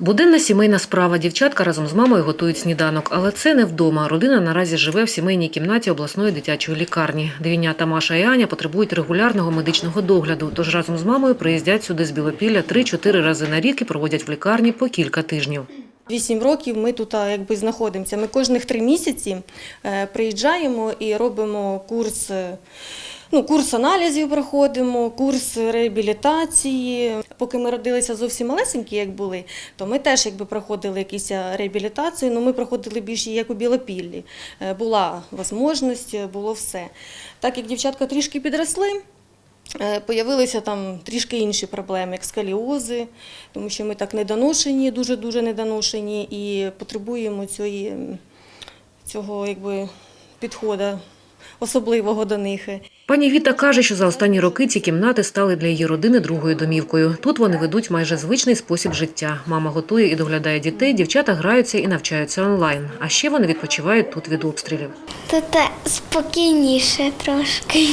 Буденна сімейна справа. Дівчатка разом з мамою готують сніданок, але це не вдома. Родина наразі живе в сімейній кімнаті обласної дитячої лікарні. Двійнята Маша і Аня потребують регулярного медичного догляду. Тож разом з мамою приїздять сюди з Білопілля 3-4 рази на рік і проводять в лікарні по кілька тижнів. Вісім років ми тут якби знаходимося. Ми кожних три місяці е, приїжджаємо і робимо курс. Е, Ну, курс аналізів проходимо, курс реабілітації. Поки ми родилися зовсім малесенькі, як були, то ми теж якби проходили якісь а, реабілітацію. Ну, ми проходили більше як у Білопіллі. Е, Була можливість, було все. Так як дівчатка трішки підросли, Е, Появилися там трішки інші проблеми, як скаліози, тому що ми так недоношені, дуже-дуже недоношені і потребуємо цієї, цього якби, підходу особливого до них. Пані Віта каже, що за останні роки ці кімнати стали для її родини другою домівкою. Тут вони ведуть майже звичний спосіб життя. Мама готує і доглядає дітей, дівчата граються і навчаються онлайн. А ще вони відпочивають тут від обстрілів. Тут спокійніше трошки.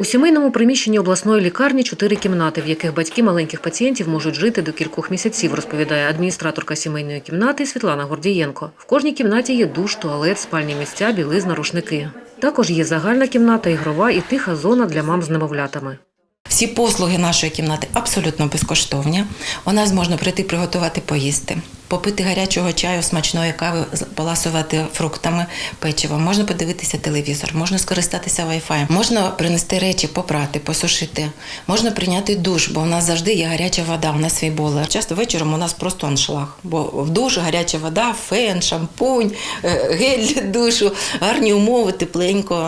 У сімейному приміщенні обласної лікарні чотири кімнати, в яких батьки маленьких пацієнтів можуть жити до кількох місяців, розповідає адміністраторка сімейної кімнати Світлана Гордієнко. В кожній кімнаті є душ, туалет, спальні місця, білизна, рушники. Також є загальна кімната, ігрова і тиха зона для мам з немовлятами. Всі послуги нашої кімнати абсолютно безкоштовні. У нас можна прийти приготувати поїсти, попити гарячого чаю, смачної кави, поласувати фруктами, печивом. Можна подивитися телевізор, можна скористатися Wi-Fi, можна принести речі, попрати, посушити, можна прийняти душ, бо у нас завжди є гаряча вода, у нас свій болер. Часто вечором у нас просто аншлаг, бо в душ гаряча вода, фен, шампунь, е, гель для душу, гарні умови, тепленько.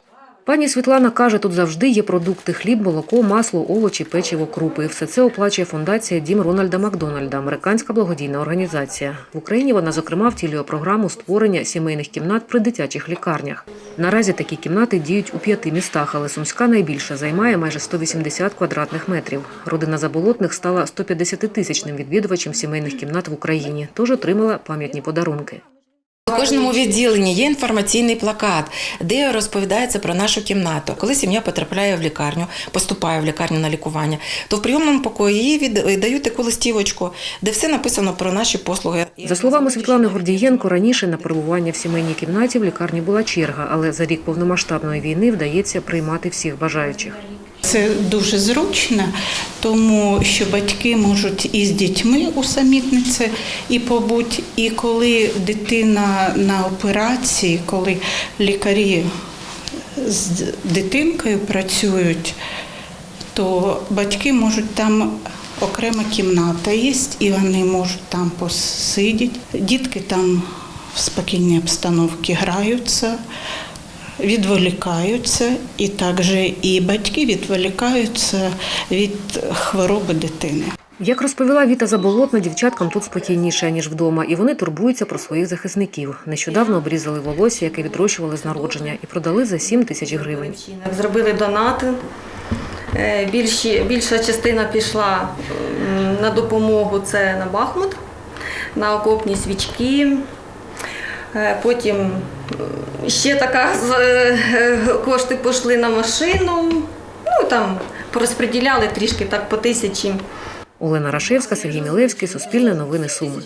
Пані Світлана каже, тут завжди є продукти: хліб, молоко, масло, овочі, печиво, крупи. Все це оплачує фундація Дім Рональда Макдональда, американська благодійна організація. В Україні вона зокрема втілює програму створення сімейних кімнат при дитячих лікарнях. Наразі такі кімнати діють у п'яти містах, але Сумська найбільша займає майже 180 квадратних метрів. Родина заболотних стала 150-тисячним відвідувачем сімейних кімнат в Україні, тож отримала пам'ятні подарунки. У кожному відділенні є інформаційний плакат, де розповідається про нашу кімнату. Коли сім'я потрапляє в лікарню, поступає в лікарню на лікування, то в прийомному покої їй від- дають таку листівочку, де все написано про наші послуги. За словами Світлани Гордієнко, раніше на перебування в сімейній кімнаті в лікарні була черга, але за рік повномасштабної війни вдається приймати всіх бажаючих. Це дуже зручно, тому що батьки можуть і з дітьми усамітнитися і побути. І коли дитина на операції, коли лікарі з дитинкою працюють, то батьки можуть там. Окрема кімната є, і вони можуть там посидіти. Дітки там в спокійній обстановці граються, відволікаються, і також і батьки відволікаються від хвороби дитини. Як розповіла Віта Заболотна, дівчаткам тут спокійніше, ніж вдома, і вони турбуються про своїх захисників. Нещодавно обрізали волосся, яке відрощували з народження, і продали за 7 тисяч гривень. Зробили донати. Е, Більші, більша частина пішла на допомогу це на Бахмут, на окопні свічки. Е, Потім ще така з- е, кошти пішли на машину. Ну там порозподіляли трішки так по тисячі. Олена Рашевська, Сергій Мілевський, Суспільне новини Суми.